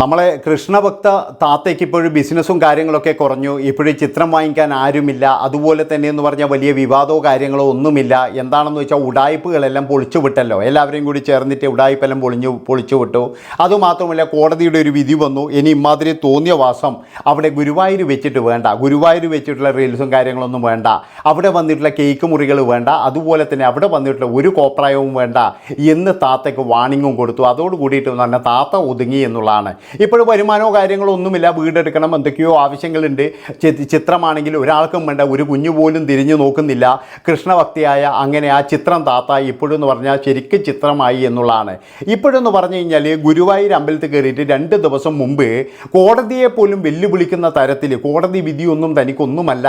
നമ്മളെ കൃഷ്ണഭക്ത താത്തയ്ക്ക് ഇപ്പോഴും ബിസിനസ്സും കാര്യങ്ങളൊക്കെ കുറഞ്ഞു. ഇപ്പോഴും ചിത്രം വാങ്ങിക്കാൻ ആരുമില്ല. അതുപോലെ തന്നെ എന്ന് പറഞ്ഞാൽ വലിയ വിവാദമോ കാര്യങ്ങളോ ഒന്നുമില്ല. എന്താണെന്ന് വെച്ചാൽ ഉടായ്പകളെല്ലാം പൊളിച്ചു വിട്ടല്ലോ എല്ലാവരെയും കൂടി ചേർന്നിട്ട് ഉടായ്പെല്ലാം പൊളിഞ്ഞു പൊളിച്ചു വിട്ടു അതുമാത്രമല്ല കോടതിയുടെ ഒരു വിധി വന്നു. ഇനി ഇമാതിരി തോന്നിയ വാസം അവിടെ ഗുരുവായൂർ വെച്ചിട്ട് വേണ്ട. ഗുരുവായൂർ വെച്ചിട്ടുള്ള റീൽസും കാര്യങ്ങളൊന്നും വേണ്ട. അവിടെ വന്നിട്ടുള്ള കേക്ക് മുറികൾ വേണ്ട. അതുപോലെ തന്നെ അവിടെ വന്നിട്ടുള്ള ഒരു കോപ്രായവും വേണ്ട എന്ന് താത്തയ്ക്ക് വാണിങ്ങും കൊടുത്തു. അതോട് കൂടിയിട്ട് തന്നെ താത്ത ഒതുങ്ങി എന്നുള്ളതാണ്. ഇപ്പോഴും വരുമാനമോ കാര്യങ്ങളോ ഒന്നുമില്ല. വീടെടുക്കണം എന്തൊക്കെയോ ആവശ്യങ്ങളുണ്ട്. ചിത്രമാണെങ്കിലും ഒരാൾക്കും വേണ്ട ഒരു കുഞ്ഞു പോലും തിരിഞ്ഞു നോക്കുന്നില്ല. കൃഷ്ണഭക്തിയായ അങ്ങനെ ആ ചിത്രം താത്ത ഇപ്പോഴെന്ന് പറഞ്ഞാൽ ശരിക്കും ചിത്രമായി എന്നുള്ളതാണ്. ഇപ്പോഴെന്ന് പറഞ്ഞു കഴിഞ്ഞാൽ ഗുരുവായൂർ അമ്പലത്തിൽ കയറിയിട്ട് രണ്ട് ദിവസം മുമ്പ് കോടതിയെ പോലും വെല്ലുവിളിക്കുന്ന തരത്തിൽ കോടതി വിധിയൊന്നും തനിക്കൊന്നുമല്ല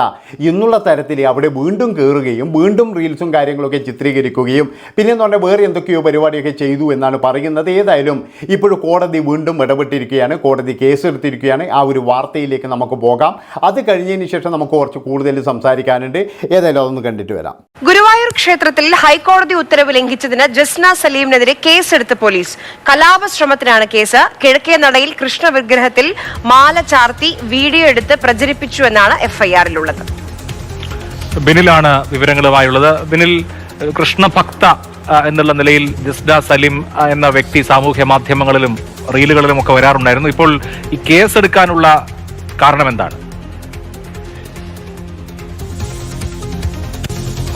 എന്നുള്ള തരത്തിൽ അവിടെ വീണ്ടും കയറുകയും വീണ്ടും റീൽസും കാര്യങ്ങളൊക്കെ ചിത്രീകരിക്കുകയും പിന്നെ എന്ന് പറഞ്ഞാൽ വേറെ എന്തൊക്കെയോ പരിപാടിയൊക്കെ ചെയ്തു എന്നാണ് പറയുന്നത്. ഏതായാലും ഇപ്പോഴും കോടതി വീണ്ടും ഇടപെട്ടിരിക്കുകയാണ് കോടതി കേസ് എടുത്തിരിക്കുകയാണ് ആ ഒരു വാർത്തയിലേക്ക് നമുക്ക് പോകാം. അത് കഴിഞ്ഞതിന് ശേഷം നമുക്ക് കുറച്ച് കൂടുതൽ സംസാരിക്കാനുണ്ട്. ഏതായാലും അതൊന്ന് കണ്ടിട്ട് വരാം. ഗുരുവായൂർ ക്ഷേത്രത്തിൽ ഹൈക്കോടതി ഉത്തരവ് ലംഘിച്ചതിന് ജസ്ന സലീമിനെതിരെ കേസെടുത്ത് പോലീസ്. കലാപശ്രമത്തിനാണ് കേസ്. കിഴക്കേ നടയിൽ കൃഷ്ണ വിഗ്രഹത്തിൽ മാല ചാർത്തി വീഡിയോ എടുത്ത് പ്രചരിപ്പിച്ചു എന്നാണ് എഫ്ഐആറിലുള്ളത്. ബിനിലാണ് വിവരങ്ങളുമായുള്ളത്. ബിനിൽ കൃഷ്ണഭക്ത എന്നുള്ള നിലയിൽ ജിസ്ഡ സലീം എന്ന വ്യക്തി സാമൂഹ്യ മാധ്യമങ്ങളിലും റീലുകളിലും ഒക്കെ വരാറുണ്ടായിരുന്നു. ഇപ്പോൾ ഈ കേസ് എടുക്കാനുള്ള കാരണം എന്താണ്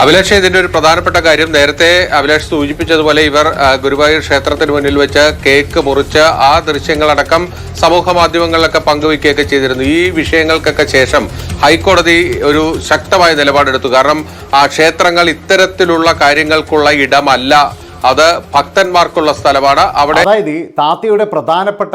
അഭിലാഷ് ഇതിന്റെ ഒരു പ്രധാനപ്പെട്ട കാര്യം നേരത്തെ അഭിലാഷ് സൂചിപ്പിച്ചതുപോലെ ഇവർ ഗുരുവായൂർ ക്ഷേത്രത്തിന് മുന്നിൽ വെച്ച് കേക്ക് മുറിച്ച് ആ ദൃശ്യങ്ങളടക്കം സമൂഹ മാധ്യമങ്ങളിലൊക്കെ പങ്കുവയ്ക്കുകയൊക്കെ ചെയ്തിരുന്നു. ഈ വിഷയങ്ങൾക്കൊക്കെ ശേഷം ഹൈക്കോടതി ഒരു ശക്തമായ നിലപാടെടുത്തു. കാരണം ആ ക്ഷേത്രങ്ങൾ ഇത്തരത്തിലുള്ള കാര്യങ്ങൾക്കുള്ള ഇടമല്ല. അത് ഭക്തന്മാർക്കുള്ള സ്ഥലമാണ്. അവിടെ അതായത് താത്തയുടെ പ്രധാനപ്പെട്ട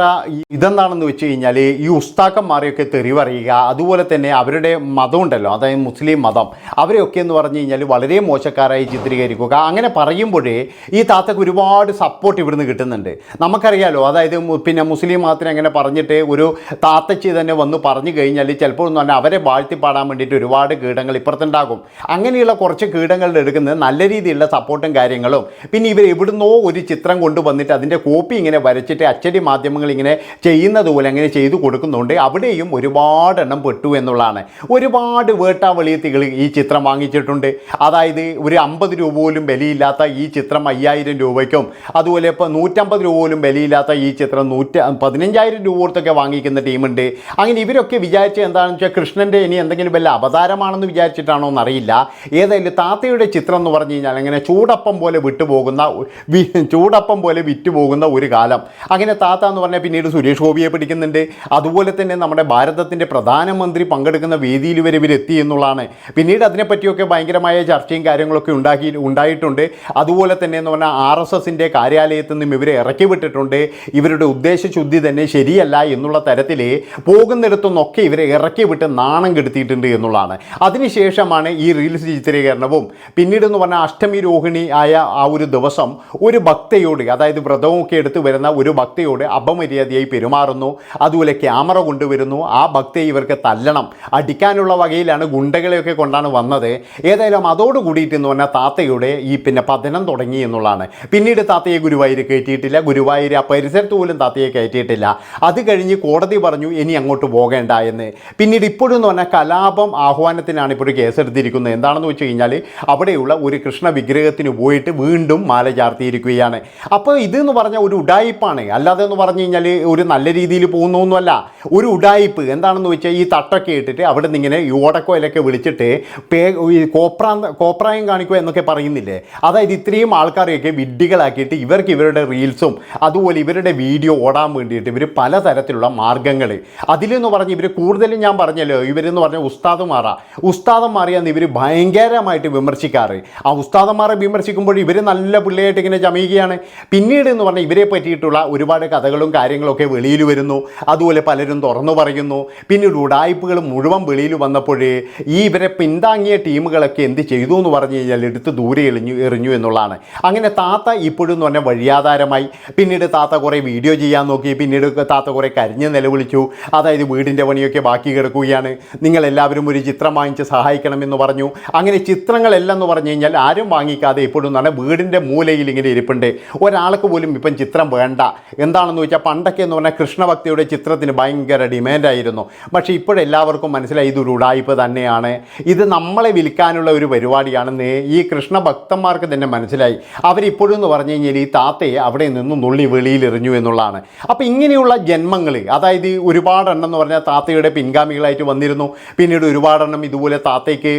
ഇതെന്താണെന്ന് വെച്ച് കഴിഞ്ഞാൽ ഈ ഉസ്താക്കന്മാരെയൊക്കെ തെറിവറിയുക അതുപോലെ തന്നെ അവരുടെ മതം ഉണ്ടല്ലോ അതായത് മുസ്ലിം മതം അവരെയൊക്കെ എന്ന് പറഞ്ഞു കഴിഞ്ഞാൽ വളരെ മോശക്കാരായി ചിത്രീകരിക്കുക. അങ്ങനെ പറയുമ്പോഴേ ഈ താത്തക്ക് ഒരുപാട് സപ്പോർട്ട് ഇവിടുന്ന് കിട്ടുന്നുണ്ട്. നമുക്കറിയാലോ അതായത് പിന്നെ മുസ്ലിം മതത്തിന് അങ്ങനെ പറഞ്ഞിട്ട് ഒരു താത്തച്ചി തന്നെ വന്ന് പറഞ്ഞു കഴിഞ്ഞാൽ ചിലപ്പോൾ എന്ന് പറഞ്ഞാൽ അവരെ വാഴ്ത്തി പാടാൻ വേണ്ടിയിട്ട് ഒരുപാട് കീടങ്ങൾ ഇപ്പുറത്തുണ്ടാകും. അങ്ങനെയുള്ള കുറച്ച് കീടങ്ങളുടെ എടുക്കുന്നത് നല്ല രീതിയിലുള്ള സപ്പോർട്ടും കാര്യങ്ങളും. പിന്നെ ഇവർ എവിടുന്നോ ഒരു ചിത്രം കൊണ്ടുവന്നിട്ട് അതിന്റെ കോപ്പി ഇങ്ങനെ വരച്ചിട്ട് അച്ചടി മാധ്യമങ്ങൾ ഇങ്ങനെ ചെയ്യുന്നത് പോലെ അങ്ങനെ ചെയ്തു കൊടുക്കുന്നുണ്ട്. അവിടെയും ഒരുപാട് എണ്ണം പെട്ടു എന്നുള്ളതാണ്. ഒരുപാട് വേട്ടാവളിയത്തികൾ ഈ ചിത്രം വാങ്ങിച്ചിട്ടുണ്ട്. അതായത് ഒരു അമ്പത് രൂപ പോലും വിലയില്ലാത്ത ഈ ചിത്രം അയ്യായിരം രൂപയ്ക്കും അതുപോലെ ഇപ്പോൾ നൂറ്റമ്പത് രൂപ പോലും വിലയില്ലാത്ത ഈ ചിത്രം നൂറ്റ പതിനഞ്ചായിരം രൂപ കൊടുത്തൊക്കെ വാങ്ങിക്കുന്ന ടീമുണ്ട്. അങ്ങനെ ഇവരൊക്കെ വിചാരിച്ച എന്താണെന്ന് വെച്ചാൽ കൃഷ്ണന്റെ ഇനി എന്തെങ്കിലും വല്ല അവതാരമാണെന്ന് വിചാരിച്ചിട്ടാണോ എന്നറിയില്ല. ഏതായാലും താത്തയുടെ ചിത്രം എന്ന് പറഞ്ഞു കഴിഞ്ഞാൽ അങ്ങനെ ചൂടപ്പം പോലെ വിട്ടുപോകുന്ന വി- ചൂടപ്പം പോലെ വിറ്റുപോകുന്ന ഒരു കാലം. അങ്ങനെ താത്ത എന്ന് പറഞ്ഞാൽ പിന്നീട് സുരേഷ് ഗോപിയെ പിടിക്കുന്നുണ്ട്. അതുപോലെ തന്നെ നമ്മുടെ ഭാരതത്തിന്റെ പ്രധാനമന്ത്രി പങ്കെടുക്കുന്ന വേദിയിൽ വരെ ഇവരെത്തി എന്നുള്ളതാണ്. പിന്നീട് അതിനെപ്പറ്റിയൊക്കെ ഭയങ്കരമായ ചർച്ചയും കാര്യങ്ങളൊക്കെ ഉണ്ടാക്കി ഉണ്ടായിട്ടുണ്ട്. അതുപോലെ തന്നെ എന്ന് പറഞ്ഞാൽ ആർ എസ് എസിന്റെ കാര്യാലയത്തിൽ നിന്നും ഇവരെ ഇറക്കി വിട്ടിട്ടുണ്ട്. ഇവരുടെ ഉദ്ദേശശുദ്ധി തന്നെ ശരിയല്ല എന്നുള്ള തരത്തിൽ പോകുന്നിടത്തുനിന്നൊക്കെ ഇവരെ ഇറക്കി വിട്ട് നാണം കെടുത്തിയിട്ടുണ്ട് എന്നുള്ളതാണ്. അതിനുശേഷമാണ് ഈ റീൽസ് ചിത്രീകരണവും. പിന്നീട് എന്ന് പറഞ്ഞാൽ അഷ്ടമി രോഹിണി ആയ ആ ഒരു ദിവസം ഒരു ഭക്തയോട് അതായത് വ്രതമൊക്കെ എടുത്ത് വരുന്ന ഒരു ഭക്തയോട് അപമര്യാദയായി പെരുമാറുന്നു. അതുപോലെ ക്യാമറ കൊണ്ടുവരുന്നു. ആ ഭക്തയെ ഇവർക്ക് തല്ലണം. അടിക്കാനുള്ള വകയിലാണ് ഗുണ്ടകളെയൊക്കെ കൊണ്ടാണ് വന്നത്. ഏതായാലും അതോട് കൂടിയിട്ട് എന്ന് പറഞ്ഞാൽ താത്തയുടെ ഈ പിന്നെ പതനം തുടങ്ങി എന്നുള്ളതാണ്. പിന്നീട് താത്തയെ ഗുരുവായൂർ കയറ്റിയിട്ടില്ല. ഗുരുവായൂർ ആ പരിസരത്ത് പോലും താത്തയെ കയറ്റിയിട്ടില്ല. അത് കഴിഞ്ഞ് കോടതി പറഞ്ഞു ഇനി അങ്ങോട്ട് പോകേണ്ട എന്ന്. പിന്നീട് ഇപ്പോഴും എന്ന് പറഞ്ഞാൽ കലാപം ആഹ്വാനത്തിനാണ് ഇപ്പോഴും കേസെടുത്തിരിക്കുന്നത്. എന്താണെന്ന് വെച്ച് കഴിഞ്ഞാൽ അവിടെയുള്ള ഒരു കൃഷ്ണ വിഗ്രഹത്തിന് പോയിട്ട് വീണ്ടും മാല ചാർത്തിയിരിക്കുകയാണ്. അപ്പോൾ ഇതെന്ന് പറഞ്ഞാൽ ഒരു ഉഡായിപ്പാണ് അല്ലാതെ എന്ന് പറഞ്ഞു കഴിഞ്ഞാൽ ഒരു നല്ല രീതിയിൽ പോകുന്നൊന്നുമല്ല. ഒരു ഉഡായിപ്പ് എന്താണെന്ന് വെച്ചാൽ ഈ തട്ടൊക്കെ ഇട്ടിട്ട് അവിടെ നിന്ന് ഇങ്ങനെ ഈ ഓടക്കോയിലൊക്കെ വിളിച്ചിട്ട് പേ ഈ കോപ്രാന്ത കോപ്രായം കാണിക്കുക എന്നൊക്കെ പറയുന്നില്ലേ? അതായത് ഇത്രയും ആൾക്കാരെയൊക്കെ വിഡ്ഢികളാക്കിയിട്ട് ഇവർക്ക് ഇവരുടെ റീൽസും അതുപോലെ ഇവരുടെ വീഡിയോ ഓടാൻ വേണ്ടിയിട്ട് ഇവർ പലതരത്തിലുള്ള മാർഗങ്ങൾ അതിലെന്ന് പറഞ്ഞ് ഇവർ കൂടുതലും ഞാൻ പറഞ്ഞല്ലോ ഇവരെന്ന് പറഞ്ഞാൽ ഉസ്താദുമാറാ ഉസ്താദന്മാരെയാണ് ഇവർ ഭയങ്കരമായിട്ട് വിമർശിക്കാറ്. ആ ഉസ്താദന്മാരെ വിമർശിക്കുമ്പോൾ ഇവർ നല്ല പിള്ളയായിട്ട് ഇങ്ങനെ ചമയുകയാണ് പിന്നീട് എന്ന് പറഞ്ഞാൽ ഇവരെ പറ്റിയിട്ടുള്ള ഒരുപാട് കഥകളും കാര്യങ്ങളൊക്കെ വെളിയിൽ വരുന്നു. അതുപോലെ പലരും തുറന്നു പറയുന്നു. പിന്നീട് ഉടായ്പകൾ മുഴുവൻ വെളിയിൽ വന്നപ്പോൾ ഈ ഇവരെ പിന്താങ്ങിയ ടീമുകളൊക്കെ എന്ത് ചെയ്തു എന്ന് പറഞ്ഞു കഴിഞ്ഞാൽ എടുത്ത് ദൂരെ എളിഞ്ഞു എറിഞ്ഞു എന്നുള്ളതാണ്. അങ്ങനെ താത്ത ഇപ്പോഴും എന്ന് പറഞ്ഞാൽ വഴിയാധാരമായി. പിന്നീട് താത്ത കുറേ വീഡിയോ ചെയ്യാൻ നോക്കി. പിന്നീട് താത്ത കുറേ കരിഞ്ഞ് നിലവിളിച്ചു അതായത് വീടിന്റെ പണിയൊക്കെ ബാക്കി കിടക്കുകയാണ്. നിങ്ങളെല്ലാവരും ഒരു ചിത്രം വാങ്ങിച്ച് സഹായിക്കണമെന്ന് പറഞ്ഞു. അങ്ങനെ ചിത്രങ്ങളെല്ലാം എന്ന് പറഞ്ഞു കഴിഞ്ഞാൽ ആരും വാങ്ങിക്കാതെ ഇപ്പോഴും എന്ന് പറഞ്ഞാൽ വീടിന്റെ മൂല മൂലയിൽ ഇങ്ങനെ ഇരിപ്പുണ്ട്. ഒരാൾക്ക് പോലും ഇപ്പം ചിത്രം വേണ്ട. എന്താണെന്ന് വെച്ചാൽ പണ്ടൊക്കെ എന്ന് പറഞ്ഞാൽ കൃഷ്ണഭക്തിയുടെ ചിത്രത്തിന് ഭയങ്കര ഡിമാൻഡായിരുന്നു. പക്ഷേ ഇപ്പോഴെല്ലാവർക്കും മനസ്സിലായി ഇതൊരു ഉടായ്പ തന്നെയാണ്. ഇത് നമ്മളെ വിൽക്കാനുള്ള ഒരു പരിപാടിയാണെന്ന് ഈ കൃഷ്ണഭക്തന്മാർക്ക് തന്നെ മനസ്സിലായി. അവരിപ്പോഴും എന്ന് പറഞ്ഞു കഴിഞ്ഞാൽ ഈ താത്തയെ അവിടെ നിന്ന് നുള്ളി വെളിയിലെറിഞ്ഞു എന്നുള്ളതാണ്. അപ്പോൾ ഇങ്ങനെയുള്ള ജന്മങ്ങൾ അതായത് ഒരുപാടെണ്ണം എന്ന് പറഞ്ഞാൽ താത്തയുടെ പിൻഗാമികളായിട്ട് വന്നിരുന്നു. പിന്നീട് ഒരുപാടെണ്ണം ഇതുപോലെ താത്തയ്ക്ക്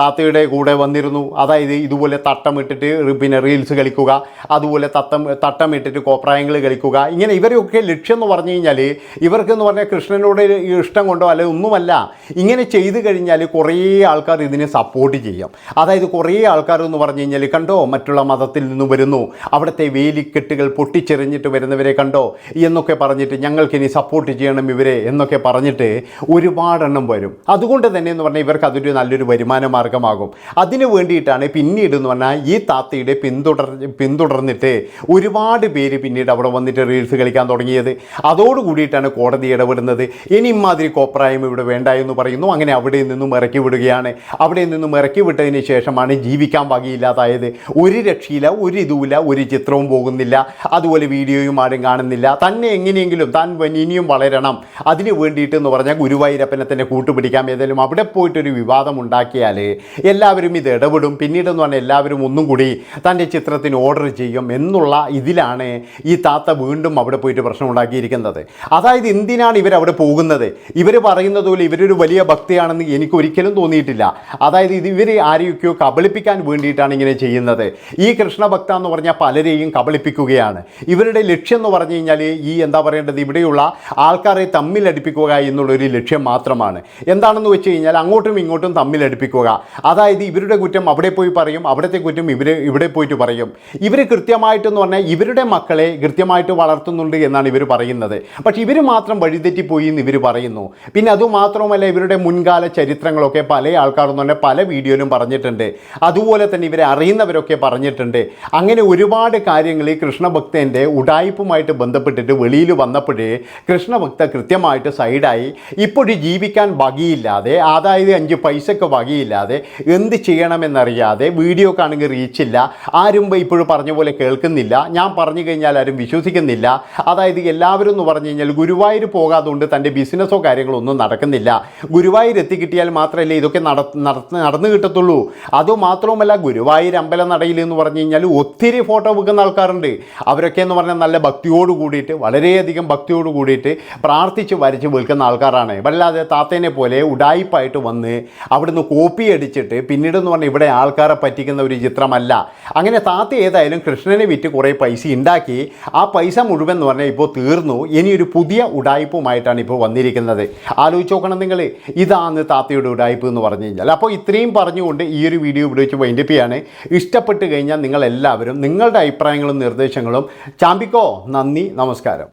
താത്തയുടെ കൂടെ വന്നിരുന്നു. അതായത് ഇതുപോലെ തട്ടമിട്ടിട്ട് പിന്നെ റീൽസ് കളിക്കുക അതുപോലെ തത്തം തട്ടമിട്ടിട്ട് കോപ്രായങ്ങൾ കളിക്കുക. ഇങ്ങനെ ഇവരൊക്കെ ലക്ഷ്യം എന്ന് പറഞ്ഞു കഴിഞ്ഞാൽ ഇവർക്കെന്ന് പറഞ്ഞാൽ കൃഷ്ണനോട് ഇഷ്ടം കൊണ്ടോ അല്ലെ ഒന്നുമല്ല. ഇങ്ങനെ ചെയ്തു കഴിഞ്ഞാൽ കുറേ ആൾക്കാർ ഇതിനെ സപ്പോർട്ട് ചെയ്യും. അതായത് കുറേ ആൾക്കാർ എന്ന് പറഞ്ഞു കഴിഞ്ഞാൽ കണ്ടോ മറ്റുള്ള മതത്തിൽ നിന്ന് വരുന്നു. അവിടുത്തെ വേലിക്കെട്ടുകൾ പൊട്ടിച്ചെറിഞ്ഞിട്ട് വരുന്നവരെ കണ്ടോ എന്നൊക്കെ പറഞ്ഞിട്ട് ഞങ്ങൾക്കിനി സപ്പോർട്ട് ചെയ്യണം ഇവരെ എന്നൊക്കെ പറഞ്ഞിട്ട് ഒരുപാടെണ്ണം വരും. അതുകൊണ്ട് തന്നെ എന്ന് പറഞ്ഞാൽ ഇവർക്ക് അതൊരു നല്ലൊരു വരുമാന മാർഗമാകും. അതിനു വേണ്ടിയിട്ടാണ് പിന്നീട് എന്ന് പറഞ്ഞാൽ ഈ താത്തയുടെ പിന്തുടർ പിന്തുടർന്നിട്ട് ഒരുപാട് പേര് പിന്നീട് അവിടെ വന്നിട്ട് റീൽസ് കളിക്കാൻ തുടങ്ങിയത്. അതോടുകൂടിയിട്ടാണ് കോടതി ഇടപെടുന്നത്. ഇനി ഇമാതിരി കോപ്രായം ഇവിടെ വേണ്ട എന്ന് പറയുന്നു. അങ്ങനെ അവിടെ നിന്നും ഇറക്കി വിടുകയാണ്. അവിടെ നിന്നും ഇറക്കി വിട്ടതിന് ശേഷമാണ് ജീവിക്കാൻ വകയില്ലാതായത്. ഒരു രക്ഷയില്ല ഒരു ഇതുമില്ല ഒരു ചിത്രവും പോകുന്നില്ല. അതുപോലെ വീഡിയോയും ആരും കാണുന്നില്ല. തന്നെ എങ്ങനെയെങ്കിലും താൻ ഇനിയും വളരണം. അതിന് വേണ്ടിയിട്ട് എന്ന് പറഞ്ഞാൽ ഗുരുവായൂരപ്പനെ തന്നെ കൂട്ടുപിടിക്കാം. ഏതായാലും അവിടെ പോയിട്ടൊരു വിവാദം ഉണ്ടാക്കിയാൽ എല്ലാവരും ഇത് ഇടപെടും. പിന്നീടെന്ന് പറഞ്ഞാൽ എല്ലാവരും ഒന്നും കൂടി തന്റെ ചിത്രത്തിന് ഓർഡർ ചെയ്യും എന്നുള്ള ഇതിലാണ് ഈ താത്ത വീണ്ടും അവിടെ പോയിട്ട് പ്രശ്നം ഉണ്ടാക്കിയിരിക്കുന്നത് അതായത് എന്തിനാണ് ഇവരവിടെ പോകുന്നത്? ഇവർ പറയുന്നത് പോലെ ഇവരൊരു വലിയ ഭക്തിയാണെന്ന് എനിക്ക് ഒരിക്കലും തോന്നിയിട്ടില്ല. അതായത് ഇത് ഇവർ ആരെയൊക്കെയോ കബളിപ്പിക്കാൻ വേണ്ടിയിട്ടാണ് ഇങ്ങനെ ചെയ്യുന്നത്. ഈ കൃഷ്ണഭക്ത എന്ന് പറഞ്ഞാൽ പലരെയും കബളിപ്പിക്കുകയാണ്. ഇവരുടെ ലക്ഷ്യം എന്ന് പറഞ്ഞു കഴിഞ്ഞാൽ ഈ എന്താ പറയേണ്ടത്? ഇവിടെയുള്ള ആൾക്കാരെ തമ്മിലടിപ്പിക്കുക എന്നുള്ളൊരു ലക്ഷ്യം മാത്രമാണ്. എന്താണെന്ന് വെച്ച് കഴിഞ്ഞാൽ അങ്ങോട്ടും ഇങ്ങോട്ടും തമ്മിലടിപ്പിക്കുക അതായത് ഇവരുടെ കുറ്റം അവിടെ പോയി പറയും അവിടുത്തെ കുറ്റം ഇവർ ഇവിടെ പോയിട്ട് പറയും. ഇവർ കൃത്യമായിട്ടെന്ന് പറഞ്ഞാൽ ഇവരുടെ മക്കളെ കൃത്യമായിട്ട് വളർത്തുന്നുണ്ട് എന്നാണ് ഇവർ പറയുന്നത്. പക്ഷേ ഇവർ മാത്രം വഴിതെറ്റിപ്പോയി എന്ന് ഇവർ പറയുന്നു. പിന്നെ അതുമാത്രവുമല്ല ഇവരുടെ മുൻകാല ചരിത്രങ്ങളൊക്കെ പല ആൾക്കാരും തന്നെ പല വീഡിയോയിലും പറഞ്ഞിട്ടുണ്ട്. അതുപോലെ തന്നെ ഇവരെ അറിയുന്നവരൊക്കെ പറഞ്ഞിട്ടുണ്ട്. അങ്ങനെ ഒരുപാട് കാര്യങ്ങൾ ഈ കൃഷ്ണഭക്തന്റെ ഉടായ്പുമായിട്ട് ബന്ധപ്പെട്ടിട്ട് വെളിയിൽ വന്നപ്പോഴേ കൃഷ്ണഭക്ത കൃത്യമായിട്ട് സൈഡായി ഇപ്പോഴും ജീവിക്കാൻ വകയില്ലാതെ അതായത് അഞ്ച് പൈസക്ക് വകയില്ലാതെ എന്ത് ചെയ്യണമെന്നറിയാതെ വീഡിയോ കാണുക റീച്ചില്ല ആരും ഇപ്പോഴും പറഞ്ഞ പോലെ കേൾക്കുന്നില്ല. ഞാൻ പറഞ്ഞു കഴിഞ്ഞാൽ ആരും വിശ്വസിക്കുന്നില്ല. അതായത് എല്ലാവരും എന്ന് പറഞ്ഞു കഴിഞ്ഞാൽ ഗുരുവായൂർ പോകാതുകൊണ്ട് തന്റെ ബിസിനസ്സോ കാര്യങ്ങളോ ഒന്നും നടക്കുന്നില്ല. ഗുരുവായൂർ എത്തിക്കിട്ടിയാൽ മാത്രമല്ലേ ഇതൊക്കെ നട നട- നടന്നു കിട്ടത്തുള്ളൂ. അതുമാത്രവുമല്ല ഗുരുവായൂർ അമ്പല നടയിൽ എന്ന് പറഞ്ഞു കഴിഞ്ഞാൽ ഒത്തിരി ഫോട്ടോ വെക്കുന്ന ആൾക്കാരുണ്ട്. അവരൊക്കെ എന്ന് പറഞ്ഞാൽ നല്ല ഭക്തിയോട് കൂടിയിട്ട് വളരെയധികം ഭക്തിയോട് കൂടിയിട്ട് പ്രാർത്ഥിച്ച് വരച്ച് വിൽക്കുന്ന ആൾക്കാരാണ്. വല്ലാതെ താത്തേനെ പോലെ ഉടായിപ്പായിട്ട് വന്ന് അവിടുന്ന് കോപ്പി അടിച്ചിട്ട് പിന്നീട് എന്ന് പറഞ്ഞാൽ ഇവിടെ ആൾക്കാരെ പറ്റിക്കുന്ന ഒരു ചിത്രമല്ല. അങ്ങനെ താത്ത ഏതായാലും കൃഷ്ണനെ വിറ്റ് കുറേ പൈസ ഉണ്ടാക്കി. ആ പൈസ മുഴുവൻ എന്ന് പറഞ്ഞാൽ ഇപ്പോൾ തീർന്നു. ഇനി ഒരു പുതിയ ഉടായ്പുമായിട്ടാണ് ഇപ്പോൾ വന്നിരിക്കുന്നത്. ആലോചിച്ച് നോക്കണം നിങ്ങൾ ഇതാണ് താത്തയുടെ ഉടായ്പ് എന്ന് പറഞ്ഞു കഴിഞ്ഞാൽ. അപ്പോൾ ഇത്രയും പറഞ്ഞുകൊണ്ട് ഈ ഒരു വീഡിയോ ഇവിടെ വെച്ച് വൈൻഡിപ്പിയാണ് ഇഷ്ടപ്പെട്ട് കഴിഞ്ഞാൽ നിങ്ങളെല്ലാവരും നിങ്ങളുടെ അഭിപ്രായങ്ങളും നിർദ്ദേശങ്ങളും ചാമ്പിക്കോ. നന്ദി. നമസ്കാരം.